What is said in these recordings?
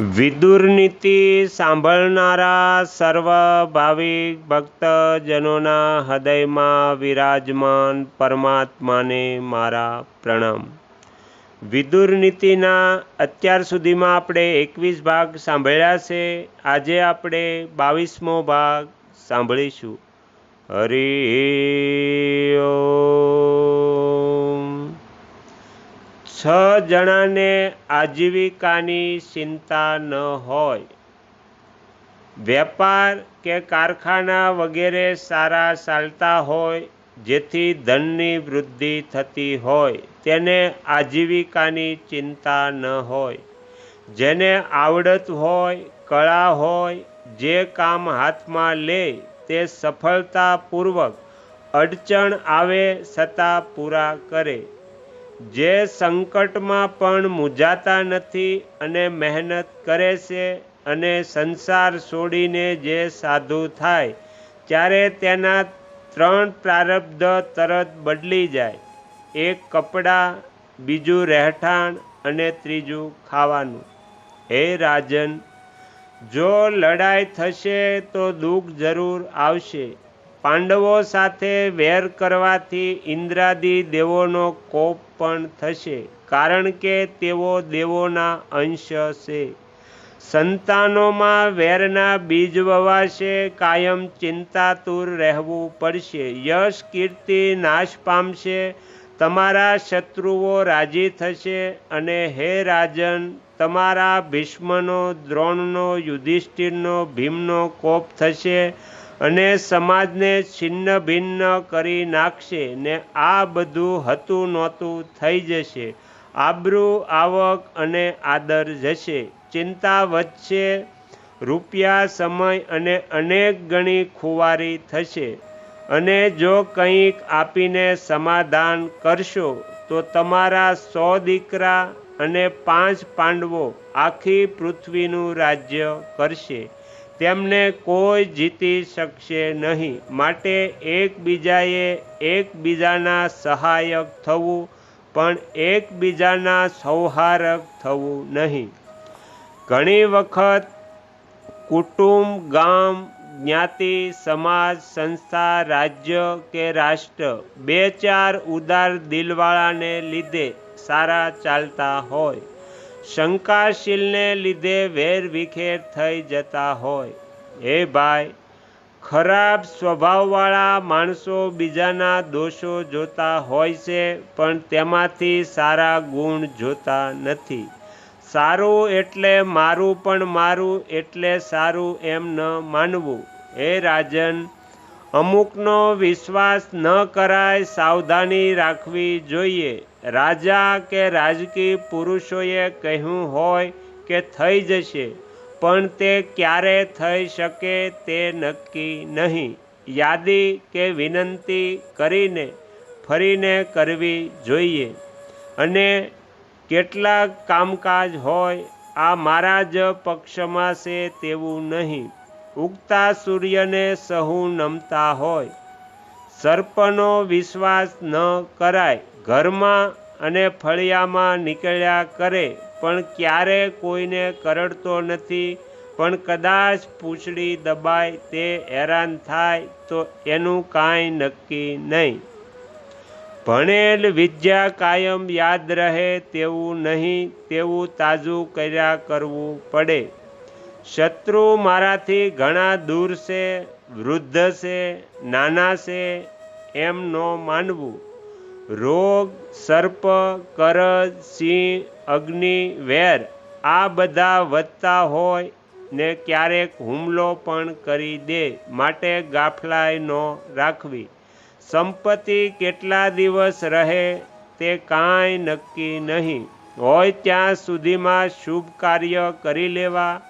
વિદુર નીતિ સાંભળનારા સર્વ ભાવિક ભક્તજનોના હૃદયમાં વિરાજમાન પરમાત્માને મારા પ્રણામ. વિદુરનીતિના અત્યાર સુધીમાં આપણે એકવીસ ભાગ સાંભળ્યા છે. આજે આપણે બાવીસમો ભાગ સાંભળીશું. હરિ છ જણાને આજીવિકાની ચિંતા ન હોય. વેપાર કે કારખાના વગેરે સારા ચાલતા હોય, જેથી ધનની વૃદ્ધિ થતી હોય, તેને આજીવિકાની ચિંતા ન હોય. જેને આવડત હોય, કળા હોય, જે કામ હાથમાં લે, તે સફળતાપૂર્વક અડચણ આવે છતાં પૂરા કરે. જે સંકટમાં પણ મૂંઝાતા નથી અને મહેનત કરે છે અને સંસાર છોડીને જે સાધુ થાય, ત્યારે તેના ત્રણ પ્રારબ્ધ તરત બદલી જાય. એક કપડાં, બીજું રહેઠાણ અને ત્રીજું ખાવાનું. હે રાજન, જો લડાઈ થશે તો દુઃખ જરૂર આવશે. પાંડવો સાથે વેર કરવાથી ઇન્દ્રાદિ દેવોનો કોપ પણ થશે, કારણ કે તેઓ દેવોના અંશ છે. સંતાનોમાં વેરના બીજ વવાશે, કાયમ ચિંતાતુર રહેવું પડશે. યશ કીર્તિ નાશ પામશે, તમારા શત્રુઓ રાજી થશે અને હે રાજન, તમારા ભીષ્મનો, દ્રોણનો, યુધિષ્ઠિરનો ભીમનો કોપ થશે. અને સમાજને છિન્ન ભિન્ન કરી નાખશે ને આ બધું હતું નહોતું, થઈ જશે. આબરૂ આવક અને આદર જશે. ચિંતા વધશે, રૂપિયા, સમય અને અનેક ગણી ખુવારી થશે. અને જો કંઈક આપીને સમાધાન કરશો, તો તમારા સો દીકરા અને પાંચ પાંડવો આખી પૃથ્વીનું રાજ્ય કરશે. તેમને કોઈ જીતી શકશે નહીં. માટે એકબીજાએ એકબીજાના સહાયક થવું, પણ એકબીજાના સૌહારક થવું નહીં. ઘણી વખત કુટુંબ, ગામ, જ્ઞાતિ, સમાજ, સંસ્થા, રાજ્ય કે રાષ્ટ્ર બે ચાર ઉદાર દિલવાળાને લીધે સારા ચાલતા હોય. શંકાશીલને લીધે વેર વિખેર થઈ જતા હોય. હે ભાઈ ખરાબ સ્વભાવવાળા માણસો બીજાના દોષો જોતા હોય છે, પણ તેમાંથી સારા ગુણ જોતા નથી. સારું એટલે મારું પણ મારું એટલે સારું એમ ન માનવું. હે રાજન, અમુકનો વિશ્વાસ ન કરાય સાવધાની રાખવી જોઈએ. રાજા કે રાજકીય પુરુષોએ કહ્યું હોય કે થઈ જશે, પણ તે ક્યારે થઈ શકે તે નક્કી નહીં. યાદી કે વિનંતી કરીને ફરીને કરવી જોઈએ. અને કેટલાક કામકાજ હોય, આ મારા જ પક્ષમાં છે તેવું નહીં. ઉગતા સૂર્યને સહુ નમતા હોય. સર્પનો વિશ્વાસ ન કરાય. ઘરમાં અને ફળિયામાં નીકળ્યા કરે, પણ ક્યારે કોઈને કરડતો નથી. પણ કદાચ પૂંછડી દબાય તે હેરાન થાય, તો એનું કાંઈ નક્કી નહીં. ભણેલ વિદ્યા કાયમ યાદ રહે તેવું નહીં, તેવું તાજું કર્યા કરવું પડે. શત્રુ મારાથી ઘણા દૂર છે, વૃદ્ધ છે, નાના છે એમ ન માનવું. રોગ, સર્પ, કરજ, સિંહ, અગ્નિ, વેર આ બધા વધતા હોય ને ક્યારેક હુમલો પણ કરી દે માટે ગાફલાઈ ન રાખવી. સંપત્તિ કેટલા દિવસ રહે તે કાંઈ નક્કી નહીં. હોય ત્યાં સુધીમાં શુભ કાર્ય કરી લેવા.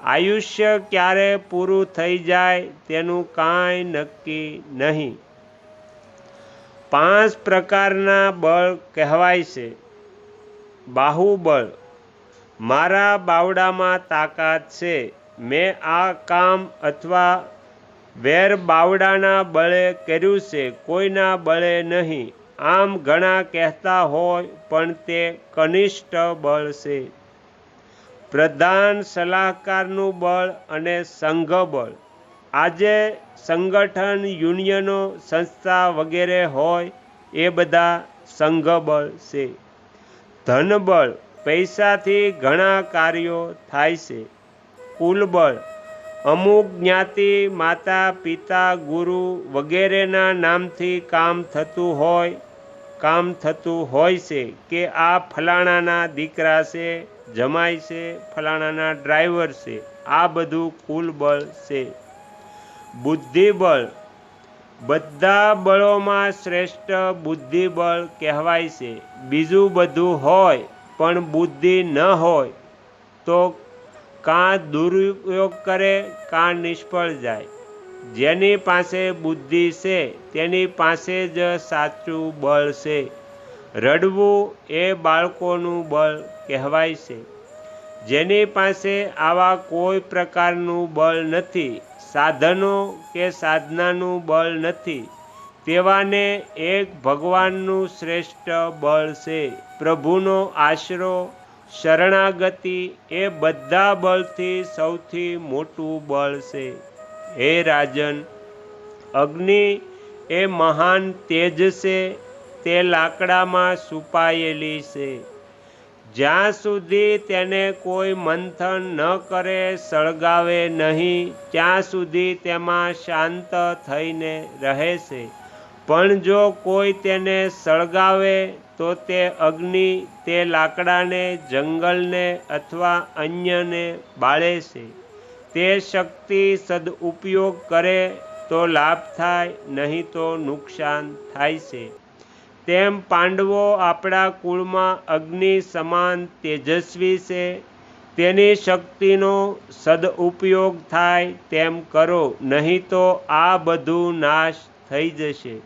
આયુષ્ય ક્યારે પૂરું થઈ જાય તેનું કાંઈ નક્કી નહીં. પાંચ પ્રકારના બળ કહેવાય છે. બાહુબળ. મારા બાવડામાં તાકાત છે. મેં આ કામ અથવા વેર બાવડાના બળે કર્યું છે. કોઈના બળે નહીં. આમ ઘણા કહેતા હોય, પણ તે કનિષ્ઠ બળ છે. પ્રધાન સલાહકારનું બળ અને સંઘ બળ. આજે સંગઠન યુનિયનો, સંસ્થા વગેરે હોય એ બધા સંઘબળ છે. ધનબળ પૈસાથી ઘણા કાર્યો થાય છે. કુલબળ અમુક જ્ઞાતિ, માતા, પિતા, ગુરુ વગેરેના નામથી કામ થતું હોય, કામ થતું હોય છે કે આ ફલાણાના દીકરા છે જમાય છે, ફલાણાના ડ્રાઈવર છે, આ બધું કુલબળ છે. બુદ્ધિબળ. બધા બળોમાં શ્રેષ્ઠ બુદ્ધિબળ કહેવાય છે. બીજું બધું હોય, પણ બુદ્ધિ ન હોય, તો કાં દુરુપયોગ કરે, કાં નિષ્ફળ જાય. જેની પાસે બુદ્ધિ છે, તેની પાસે જ સાચું બળ છે. રડવું એ બાળકોનું બળ કહેવાય છે. જેની પાસે આવા કોઈ પ્રકારનું બળ નથી સાધનો કે સાધનાનું બળ નથી, તેવાને એક ભગવાનનું શ્રેષ્ઠ બળ છે. પ્રભુનો આશરો, શરણાગતિ એ બધા બળથી સૌથી મોટું બળ છે. હે રાજન, અગ્નિ એ મહાન તેજ છે, તે લાકડામાં છુપાયેલી છે. જ્યાં સુધી તેને કોઈ મંથન ન કરે, સળગાવે નહીં, ત્યાં સુધી તેમાં શાંત થઈને રહે છે પણ જો કોઈ તેને સળગાવે, તો તે અગ્નિ તે લાકડાને, જંગલને અથવા અન્યને બાળે છે તે શક્તિ સદુપયોગ કરે તો લાભ થાય, નહીં તો નુકસાન થાય છે. તેમ પાંડવો આપણા કુળમાં અગ્નિ સમાન તેજસ્વી છે. તેની શક્તિનો સદઉપયોગ થાય તેમ કરો, નહીં તો આ બધું નાશ થઈ જશે.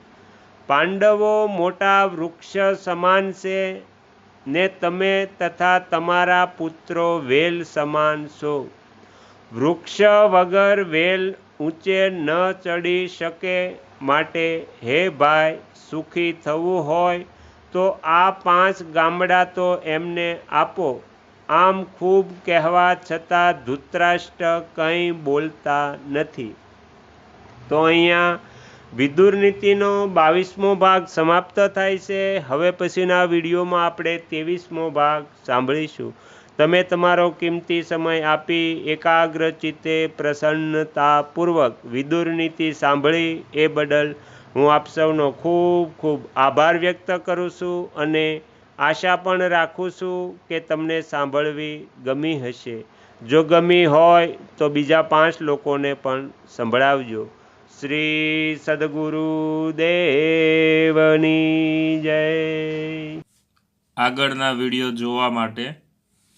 પાંડવો મોટા વૃક્ષ સમાન છે ને તમે તથા તમારા પુત્રો વેલ સમાન છો. વૃક્ષ વગર વેલ ઊંચે ન ચડી શકે માટે હે ભાઈ, સુખી થવું હોય તો આ પાંચ ગામડા તો એમને આપો. આમ ખૂબ કહેવા છતાં ધૂતરાષ્ટ્ર કંઈ બોલતા નથી. તો અહીંયા વિદુર નીતિનો બાવીસમો ભાગ સમાપ્ત થાય છે. હવે પછીના વિડીયોમાં આપણે ત્રેવીસમો ભાગ સાંભળીશું. તમે તમારો કિંમતી સમય આપી એકાગ્ર ચિત્તે પ્રસન્નતાપૂર્વક વિદુર નીતિ સાંભળી એ બદલ હું આપ સૌનો ખૂબ ખૂબ આભાર વ્યક્ત કરું છું અને આશા પણ રાખું છું કે તમને સાંભળવી ગમી હશે. જો ગમી હોય તો બીજા પાંચ લોકોને પણ સંભળાવજો. શ્રી સદગુરુ દેવની જય. આગળના વીડિયો જોવા માટે